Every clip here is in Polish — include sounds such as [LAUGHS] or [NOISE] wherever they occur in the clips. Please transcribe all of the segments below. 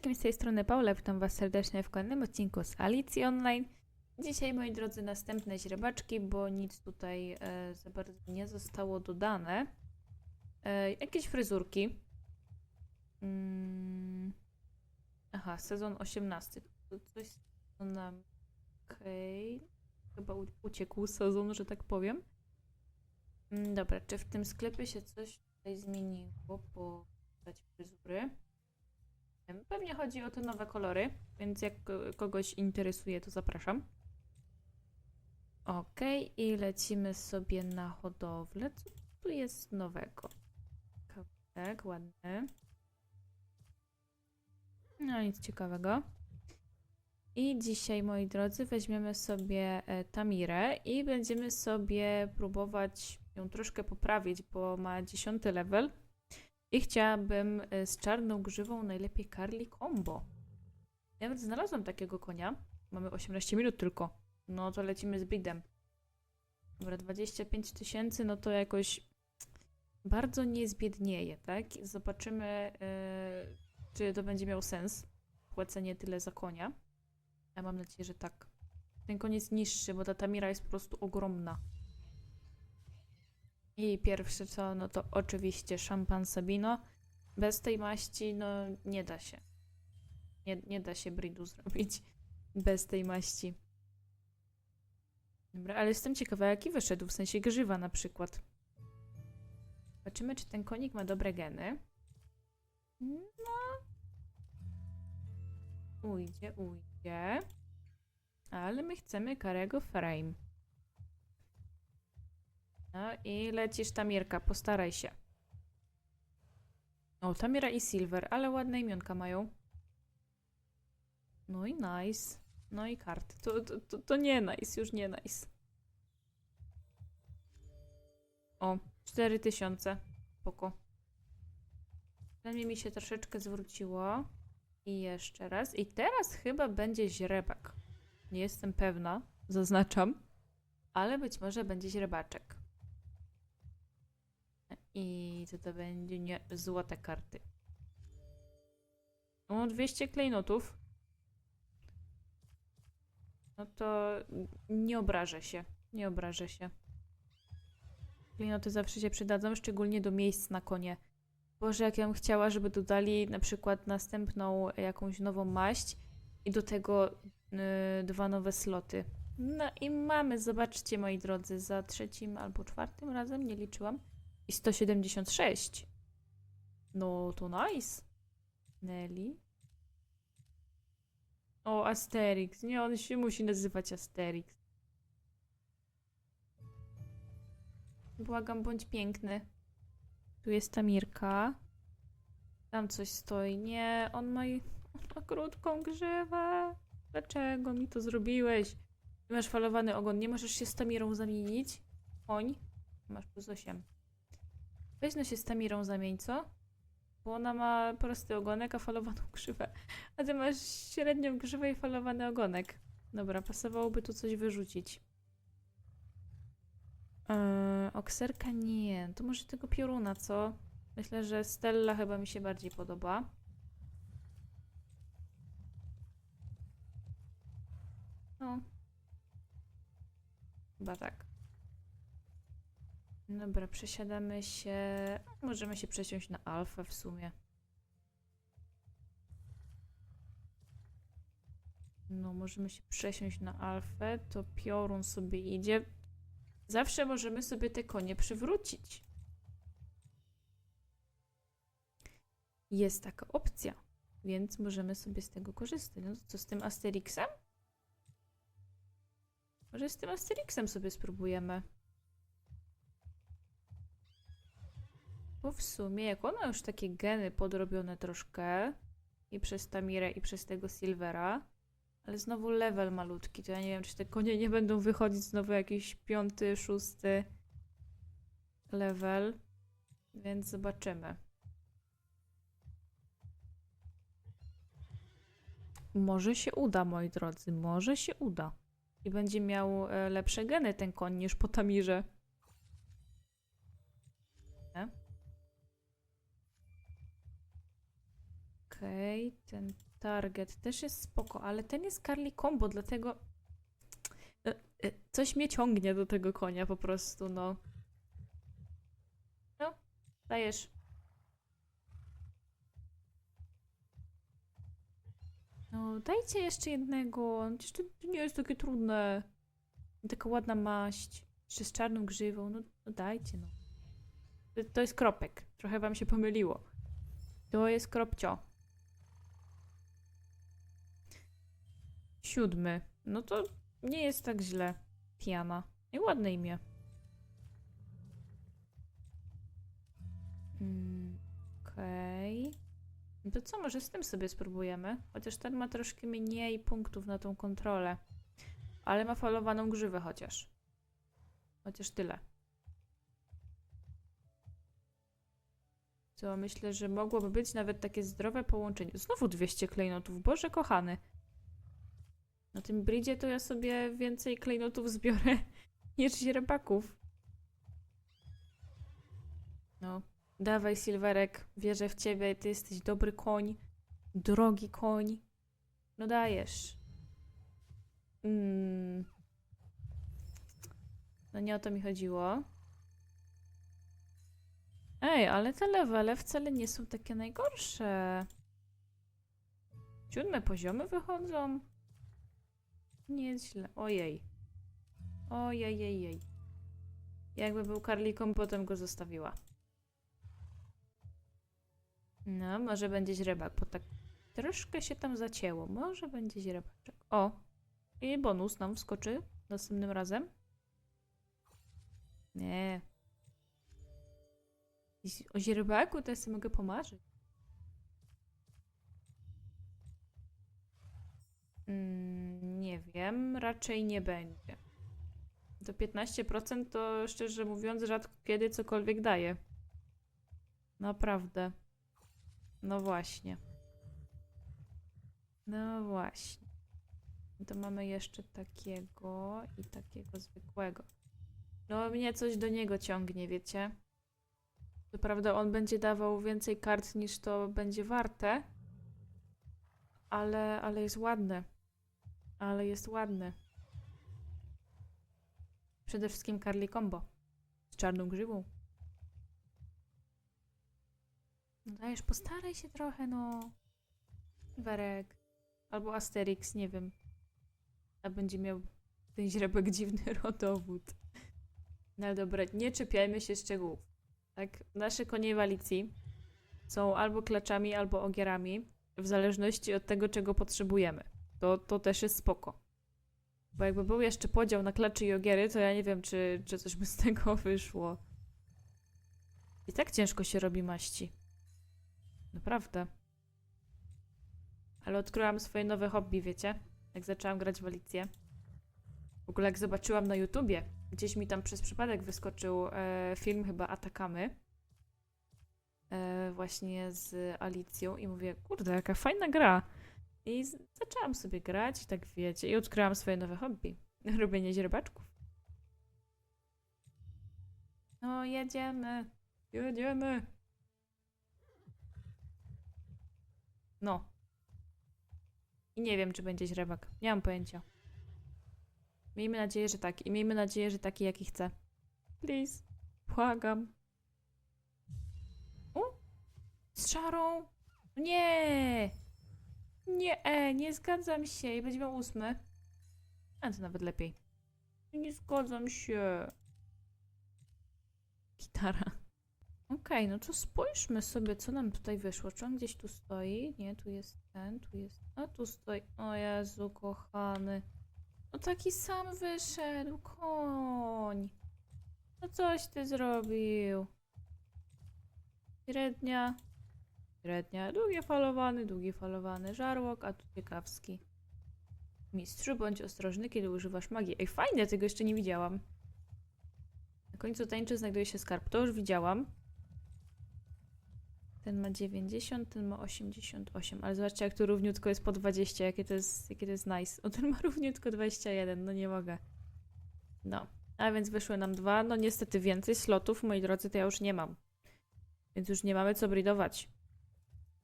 wszystkim, z tej strony Paula, witam Was serdecznie w kolejnym odcinku z Alicji Online. Dzisiaj, moi drodzy, następne źrebaczki, bo nic tutaj e, za bardzo nie zostało dodane. E, jakieś fryzurki. Mm. Aha, sezon 18. To coś z sezonem... Okej. Chyba u- uciekł sezon, że tak powiem. Mm, dobra, czy w tym sklepie się coś tutaj zmieniło po dać fryzury? Pewnie chodzi o te nowe kolory, więc jak ko- kogoś interesuje, to zapraszam. Ok, i lecimy sobie na hodowlę. Co tu jest nowego? Tak, ładny. No, nic ciekawego. I dzisiaj, moi drodzy, weźmiemy sobie e, Tamirę i będziemy sobie próbować ją troszkę poprawić, bo ma 10 level. I chciałabym y, z czarną grzywą najlepiej Carly Combo. Ja nawet znalazłam takiego konia. Mamy 18 minut tylko. No to lecimy z bidem. Dobra, 25 tysięcy, no to jakoś bardzo nie zbiednieje, tak? Zobaczymy, y, czy to będzie miało sens. Płacenie tyle za konia. Ja mam nadzieję, że tak. Ten jest niższy, bo ta Tamira jest po prostu ogromna. I pierwsze co, no to oczywiście szampan Sabino. Bez tej maści, no nie da się. Nie, nie da się bridu zrobić [LAUGHS] bez tej maści. Dobra, ale jestem ciekawa, jaki wyszedł, w sensie grzywa na przykład. Zobaczymy, czy ten konik ma dobre geny. No. Ujdzie, ujdzie. Ale my chcemy karego frame. No i lecisz Tamirka, postaraj się. O, Tamira i Silver, ale ładne imionka mają. No i nice. No i kart. To, to, to, to nie nice, już nie nice. O, 4000. Spoko. Przynajmniej mi się troszeczkę zwróciło. I jeszcze raz. I teraz chyba będzie źrebak. Nie jestem pewna, zaznaczam. Ale być może będzie źrebaczek. I co to będzie? Nie, złote karty. O, 200 klejnotów. No to nie obrażę się. Nie obrażę się. Klejnoty zawsze się przydadzą, szczególnie do miejsc na konie. Boże, jak ja bym chciała, żeby dodali na przykład następną jakąś nową maść i do tego y, dwa nowe sloty. No i mamy, zobaczcie moi drodzy, za trzecim albo czwartym razem, nie liczyłam. I 176. No to nice. Nelly. O, Asterix. Nie, on się musi nazywać Asterix. Błagam, bądź piękny. Tu jest Tamirka. Tam coś stoi. Nie, on ma, on ma krótką grzywę. Dlaczego mi to zrobiłeś? Ty masz falowany ogon. Nie możesz się z Tamirą zamienić? Koń. Masz plus 8. Weź no się z Tamirą zamień, co? Bo ona ma prosty ogonek, a falowaną [LAUGHS] grzywę. A ty masz średnią grzywę i falowany ogonek. Dobra, pasowałoby tu coś wyrzucić. Eee, okserka nie. To może tego pioruna, co? Myślę, że Stella chyba mi się bardziej podoba. No. Chyba tak. Dobra, przesiadamy się. Możemy się przesiąść na alfę w sumie. No, możemy się przesiąść na alfę. To piorun sobie idzie. Zawsze możemy sobie te konie przywrócić. Jest taka opcja, więc możemy sobie z tego korzystać. No co z tym Asterixem? Może z tym Asterixem sobie spróbujemy. Bo w sumie, jak ona już takie geny podrobione troszkę i przez Tamirę i przez tego Silvera, ale znowu level malutki, to ja nie wiem, czy te konie nie będą wychodzić znowu jakiś piąty, szósty level, więc zobaczymy. Może się uda, moi drodzy, może się uda. I będzie miał e, lepsze geny ten koń niż po Tamirze. Okej, ten target też jest spoko, ale ten jest Carly Combo, dlatego e, e, coś mnie ciągnie do tego konia po prostu, no. No, dajesz. No, dajcie jeszcze jednego. Przecież to nie jest takie trudne. Taka ładna maść. Jeszcze z czarną grzywą. No, no dajcie, no. To, to jest kropek. Trochę wam się pomyliło. To jest kropcio. Siódmy. No to nie jest tak źle. Tiana. I ładne imię. Mm, Okej. No to co, może z tym sobie spróbujemy? Chociaż ten ma troszkę mniej punktów na tą kontrolę. Ale ma falowaną grzywę chociaż. Chociaż tyle. Co, myślę, że mogłoby być nawet takie zdrowe połączenie. Znowu 200 klejnotów. Boże kochany. Na tym bridzie to ja sobie więcej klejnotów zbiorę [LAUGHS] niż źrebaków. No, dawaj Silverek, wierzę w ciebie, ty jesteś dobry koń, drogi koń. No dajesz. Mm. No nie o to mi chodziło. Ej, ale te levele wcale nie są takie najgorsze. Siódme poziomy wychodzą. Nie jest źle. Ojej. Ojej. Jakby był karliką, potem go zostawiła. No, może będzie źrebak, bo tak troszkę się tam zacięło. Może będzie źrebaczek. O! I bonus nam wskoczy następnym razem. Nie. O źrebaku to ja sobie mogę pomarzyć. Mm, nie wiem, raczej nie będzie. To 15% to szczerze mówiąc rzadko kiedy cokolwiek daje. Naprawdę. No właśnie. No właśnie. To mamy jeszcze takiego i takiego zwykłego. No mnie coś do niego ciągnie, wiecie? Co prawda on będzie dawał więcej kart niż to będzie warte, ale, ale jest ładny. Ale jest ładny. Przede wszystkim Carly Combo. Z czarną grzywą. No dajesz, postaraj się trochę, no. Werek. Albo Asterix, nie wiem. A będzie miał ten źrebek dziwny [LAUGHS] rodowód. No dobra, nie czepiajmy się szczegółów. Tak, nasze konie walicji są albo klaczami, albo ogierami, w zależności od tego, czego potrzebujemy. To, to też jest spoko. Bo jakby był jeszcze podział na klaczy i ogiery, to ja nie wiem, czy, czy coś by z [LAUGHS] tego wyszło. I tak ciężko się robi maści. Naprawdę. Ale odkryłam swoje nowe hobby, wiecie? Jak zaczęłam grać w Alicję. W ogóle jak zobaczyłam na YouTubie, gdzieś mi tam przez przypadek wyskoczył e, film chyba Atakamy. E, właśnie z Alicją i mówię, kurde, jaka fajna gra. I zaczęłam sobie grać, tak wiecie, i odkryłam swoje nowe hobby. [LAUGHS] Robienie źrebaczków. No, jedziemy. Jedziemy. No. I nie wiem, czy będzie źrebak. Nie mam pojęcia. Miejmy nadzieję, że tak. I miejmy nadzieję, że taki, jaki chcę. Please. Błagam. U? Z szarą? Nie! Nie, e, nie zgadzam się. I będzie miał ósmy. A to nawet lepiej. Nie zgadzam się. Gitara. Okej, no to spójrzmy sobie, co nam tutaj wyszło. Czy on gdzieś tu stoi? Nie, tu jest ten, tu jest... A, tu stoi. O Jezu, kochany. No taki sam wyszedł, koń. No coś ty zrobił. Średnia. Średnia. Długie falowany, długi falowany żarłok, a tu ciekawski. Mistrzu, bądź ostrożny, kiedy używasz magii. Ej, fajnie, tego jeszcze nie widziałam. Na końcu tańczy znajduje się skarb. To już widziałam. Ten ma 90, ten ma 88. Ale zobaczcie, jak tu równiutko jest po 20. Jakie to jest, jakie to jest nice. O, ten ma równiutko 21. No nie mogę. No. A więc wyszły nam dwa. No niestety więcej slotów, moi drodzy, to ja już nie mam. Więc już nie mamy co bridować.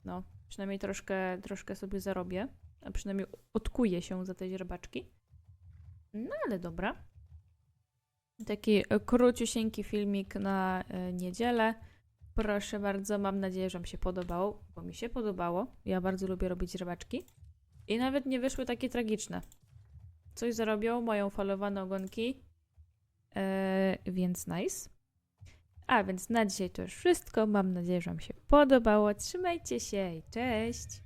No. Przynajmniej troszkę, troszkę sobie zarobię, a przynajmniej odkuję się za te źrebaczki. No ale dobra. Taki króciusieńki filmik na e, niedzielę. Proszę bardzo, mam nadzieję, że Wam się podobało, bo mi się podobało. Ja bardzo lubię robić rybaczki. I nawet nie wyszły takie tragiczne. Coś zarobią, mają falowane ogonki, e, więc nice. A więc na dzisiaj to już wszystko. Mam nadzieję, że Wam się podobało. Trzymajcie się i cześć!